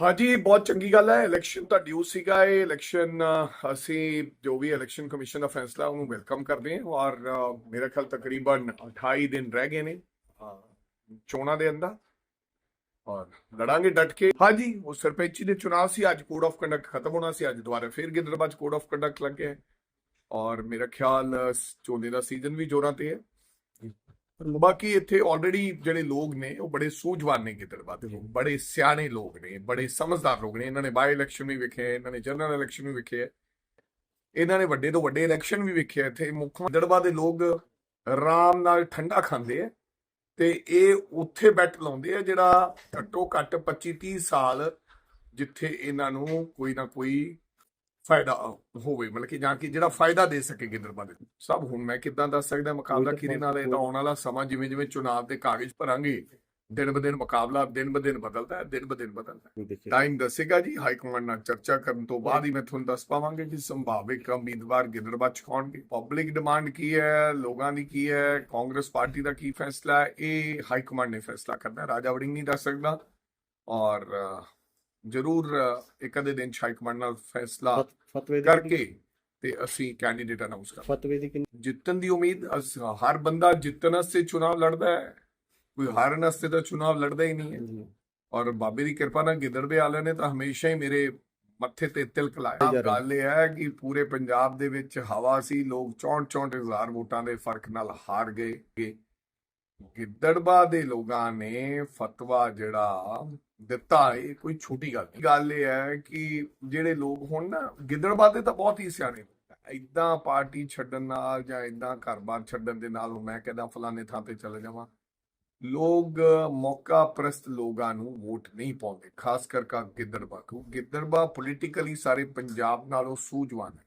ਹਾਂਜੀ ਬਹੁਤ ਚੰਗੀ ਗੱਲ ਹੈ। ਇਲੈਕਸ਼ਨ ਤਾਂ ਡਿਊ ਸੀਗਾ ਇਹ। ਇਲੈਕਸ਼ਨ ਅਸੀਂ ਜੋ ਵੀ ਇਲੈਕਸ਼ਨ ਕਮਿਸ਼ਨ ਦਾ ਫੈਸਲਾ ਉਹਨੂੰ ਵੈਲਕਮ ਕਰਦੇ ਹਾਂ। ਔਰ ਅ, ਖਿਆਲ ਤਕਰੀਬਨ 28 ਦਿਨ ਰਹਿ ਗਏ ਨੇ ਚੋਣਾਂ ਦੇ ਅੰਦਰ। ਔਰ ਲੜਾਂਗੇ ਡਟ ਕੇ। ਹਾਂਜੀ ਉਹ ਸਰਪੰਚੀ ਦੇ ਚੁਣਾਵ ਸੀ। ਅੱਜ ਕੋਡ ਆਫ ਕੰਡਕਟ ਖਤਮ ਹੋਣਾ ਸੀ। ਅੱਜ ਦੁਬਾਰਾ ਫਿਰ ਗਿੱਦੜਬਾਦ ਕੋਡ ਆਫ ਕੰਡਕਟ ਲੱਗ ਗਿਆ। ਔਰ ਮੇਰਾ ਖਿਆਲ ਅ, ਝੋਨੇ ਦਾ ਸੀਜ਼ਨ ਵੀ ਜੋਰਾਂ ਤੇ ਹੈ। ਬਾਕੀ ਇੱਥੇ ਆਲਰੇਡੀ ਜਿਹੜੇ ਲੋਕ ਨੇ ਉਹ ਬੜੇ ਸੂਝਵਾਨ ਨੇ ਗਿੱਦੜਬਾਦ ਦੇ ਲੋਕ ਬੜੇ ਸਿਆਣੇ ਲੋਕ ਨੇ ਬੜੇ ਸਮਝਦਾਰ ਲੋਕ ਨੇ ਇਹਨਾਂ ਨੇ ਬਾਈ ਇਲੈਕਸ਼ਨ ਵੀ ਵੇਖੇ ਇਹਨਾਂ ਨੇ ਜਨਰਲ ਇਲੈਕਸ਼ਨ ਵੀ ਵੇਖੇ। ਇਹਨਾਂ ਨੇ ਵੱਡੇ ਤੋਂ ਵੱਡੇ ਇਲੈਕਸ਼ਨ ਵੀ ਵੇਖੇ। ਇੱਥੇ ਮੁੱਖ ਗਿੱਦੜਬਾਦ ਦੇ ਲੋਕ ਆਰਾਮ ਨਾਲ ਠੰਡਾ ਖਾਂਦੇ ਆ ਤੇ ਇਹ ਉੱਥੇ ਬੈਠ ਲਾਉਂਦੇ ਆ ਜਿਹੜਾ ਘੱਟੋ ਘੱਟ 25 30 ਸਾਲ ਜਿੱਥੇ ਇਹਨਾਂ ਨੂੰ ਕੋਈ ਨਾ ਕੋਈ ਫਾਇਦਾ ਹੋਵੇ ਮਤਲਬ ਕਿ ਜਾਂ ਕਿ ਜਿਹੜਾ ਫਾਇਦਾ ਦੇ ਸਕੇ ਗਿੱਦੜਬਾਦ ਨੂੰ। ਸਭ ਹੁਣ ਮੈਂ ਕਿੱਦਾਂ ਦੱਸ ਸਕਦਾ ਮੁਕਾਬਲਾ ਕਿਹਦੇ ਨਾਲ ਇਹ ਤਾਂ ਆਉਣ ਵਾਲਾ ਸਮਾਂ ਜਿਵੇਂ ਜਿਵੇਂ ਚੁਣਾਵ ਦੇ ਕਾਗਜ਼ ਭਰਾਂਗੇ ਦਿਨ ਬ ਦਿਨ ਮੁਕਾਬਲਾ ਦਿਨ ਬ ਦਿਨ ਬਦਲਦਾ ਹੈ ਦਿਨ ਬ ਦਿਨ ਬਦਲਦਾ ਹੈ। ਟਾਈਮ ਦੱਸੇਗਾ ਜੀ ਹਾਈ ਕਮਾਂਡ ਨਾਲ ਚਰਚਾ ਕਰਨ ਤੋਂ ਬਾਅਦ ਹੀ ਮੈਂ ਤੁਹਾਨੂੰ ਦੱਸ ਪਾਵਾਂਗੇ ਕਿ ਸੰਭਾਵਿਕ ਉਮੀਦਵਾਰ ਗਿੱਦੜਬਾਦ ਚ ਕੌਣਗੇ ਪਬਲਿਕ ਡਿਮਾਂਡ ਕੀ ਹੈ? ਲੋਕਾਂ ਦੀ ਕੀ ਹੈ? ਕਾਂਗਰਸ ਪਾਰਟੀ ਦਾ ਕੀ ਫੈਸਲਾ ਹੈ? ਇਹ ਹਾਈ ਕਮਾਂਡ ਨੇ ਫੈਸਲਾ ਕਰਨਾ ਰਾਜਾ ਵੜਿੰਗ ਨਹੀਂ ਦੱਸ ਸਕਦਾ। ਔਰ ਜ਼ਰੂਰ ਇੱਕ ਅੱਧੇ ਦਿਨ ਹਾਈ ਕਮਾਂਡ ਨਾਲ ਫੈਸਲਾ ਫਤ- ਫਤਵੇ ਦੀ ਕਰਕੇ ਤੇ ਅਸੀਂ ਕੈਂਡੀਡੇਟ ਅਨਾਉਂਸ ਕਰਾਂਗੇ ਫਤਵੇ ਦੀ ਕਿੰਨੀ ਜਿੱਤਣ ਦੀ ਉਮੀਦ ਹਰ ਬੰਦਾ ਜਿੱਤਣ ਵਾਸਤੇ ਚੁਣਾਵ ਲੜਦਾ ਹੈ। ਕੋਈ ਹਾਰਨ ਵਾਸਤੇ ਤਾਂ ਚੁਣਾਵ ਲੜਦਾ ਹੀ ਨਹੀਂ ਹੈ। ਔਰ ਬਾਬੇ ਦੀ ਕਿਰਪਾ ਨਾਲ ਗਿੱਦੜਵੇ ਵਾਲਿਆਂ ਨੇ ਤਾਂ ਹਮੇਸ਼ਾ ਹੀ ਮੇਰੇ ਮੱਥੇ ਤੇ ਤਿਲਕ ਲਾਇਆ। ਗੱਲ ਇਹ ਹੈ ਕਿ ਪੂਰੇ ਪੰਜਾਬ ਦੇ ਵਿੱਚ ਹਵਾ ਸੀ ਲੋਕ 64 64 ਹਜ਼ਾਰ ਵੋਟਾਂ ਦੇ ਫ਼ਰਕ ਨਾਲ ਹਾਰ ਗਏ। ਗਿੱਦੜਬਾ ਦੇ ਲੋਕਾਂ ਨੇ ਫਤਵਾ ਜਿਹੜਾ ਦਿੱਤਾ, ਇਹ ਕੋਈ ਛੋਟੀ ਗੱਲ ਨਹੀਂ। ਗੱਲ ਇਹ ਹੈ ਕਿ ਜਿਹੜੇ ਲੋਕ ਹੁਣ ਨਾ, ਗਿੱਦੜਬਾ ਦੇ ਤਾਂ ਬਹੁਤ ਹੀ ਸਿਆਣੇ ਇਦਾਂ ਪਾਰਟੀ ਛੱਡਣ ਨਾਲ ਜਾਂ ਇਦਾਂ ਘਰ-ਬਾਰ ਛੱਡਣ ਦੇ ਨਾਲ ਮੈਂ ਕਹਿੰਦਾ ਫਲਾਣੇ ਥਾਂ ਤੇ ਚਲੇ ਜਾਵਾਂ। ਲੋਕ ਮੌਕਾ ਪ੍ਰਸਤ ਲੋਕਾਂ ਨੂੰ ਵੋਟ ਨਹੀਂ ਪਾਉਂਦੇ, ਖਾਸ ਕਰਕੇ ਗਿੱਦੜਬਾ ਕਿਉਂ ਗਿੱਦੜਬਾ ਪੋਲੀਟੀਕਲੀ ਸਾਰੇ ਪੰਜਾਬ ਨਾਲੋਂ ਸੂਝਵਾਨ ਹੈ।